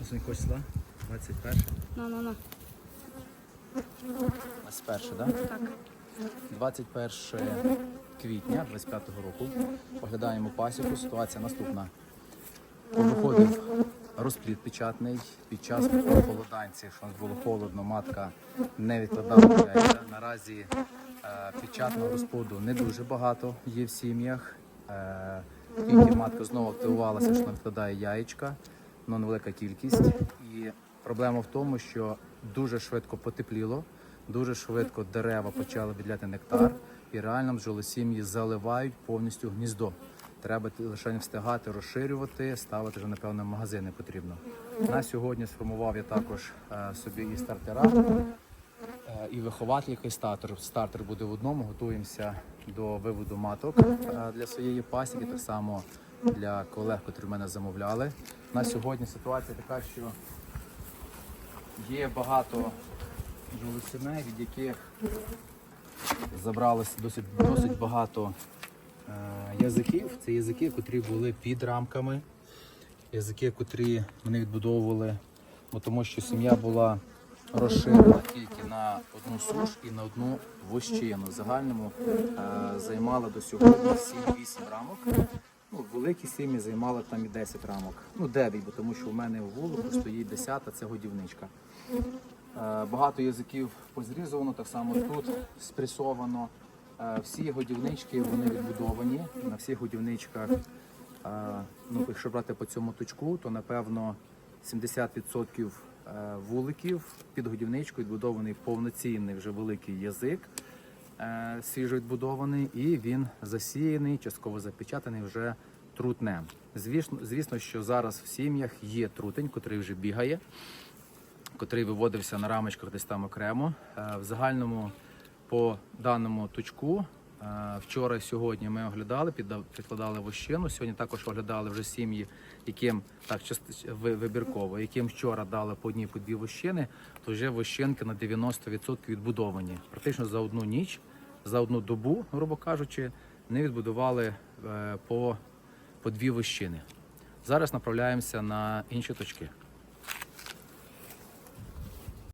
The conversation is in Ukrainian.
Ось якого числа? 21? Ну, ну, ну. 21, так? Так. 21 квітня 25-го року. Оглядаємо пасіку. Ситуація наступна. Виходив розплід печатний. Під час похолоданці, що у нас було холодно, матка не відкладала яйця. Наразі е, печатного розплоду не дуже багато є в сім'ях. Е, Тільки матка знову активувалася, що вона відкладає яєчка, але невелика кількість. І проблема в тому, що дуже швидко потепліло, дуже швидко дерева почали відляти нектар, і реально бджолосім'ї заливають повністю гніздо. Треба лише встигати розширювати, ставити вже, напевно, магазини потрібно. На сьогодні сформував я також е, собі і стартера, і вихователь, і стартер. Стартер буде в одному. Готуємося до виводу маток е, для своєї пасіки, так само для колег, котрі мене замовляли. На сьогодні ситуація така, що є багато жолосіней, від яких забралося досить, досить багато е, язиків. Це язики, котрі були під рамками, язики, котрі вони відбудовували, бо тому що сім'я була розширена тільки на одну суш і на одну вощину. В загальному е, займала до сьогодні 7-8 рамок. Ну, великі сім'ї займали там і 10 рамок. Ну, 9, бо тому що в мене в вулику стоїть 10, це годівничка. Е, Багато язиків позрізовано, так само тут спресовано. Е, Всі годівнички вони відбудовані. На всіх годівничках, е, ну, якщо брати по цьому точку, то напевно 70% е, вуликів під годівничкою відбудований повноцінний вже великий язик, е, свіжо відбудований, і він засіяний, частково запечатаний вже трутнем. Звісно, звісно, що зараз в сім'ях є трутень, котрий вже бігає котрий виводився на рамочках десь там окремо. Е, В загальному по даному точку е, вчора і сьогодні ми оглядали, підкладали вощину. Сьогодні також оглядали вже сім'ї, яким так вибірково, яким вчора дали по одній по дві вощини, то вже вощинки на 90% відбудовані. Практично за одну ніч, за одну добу, грубо кажучи, не відбудували е, по, по дві вощини. Зараз направляємося на інші точки.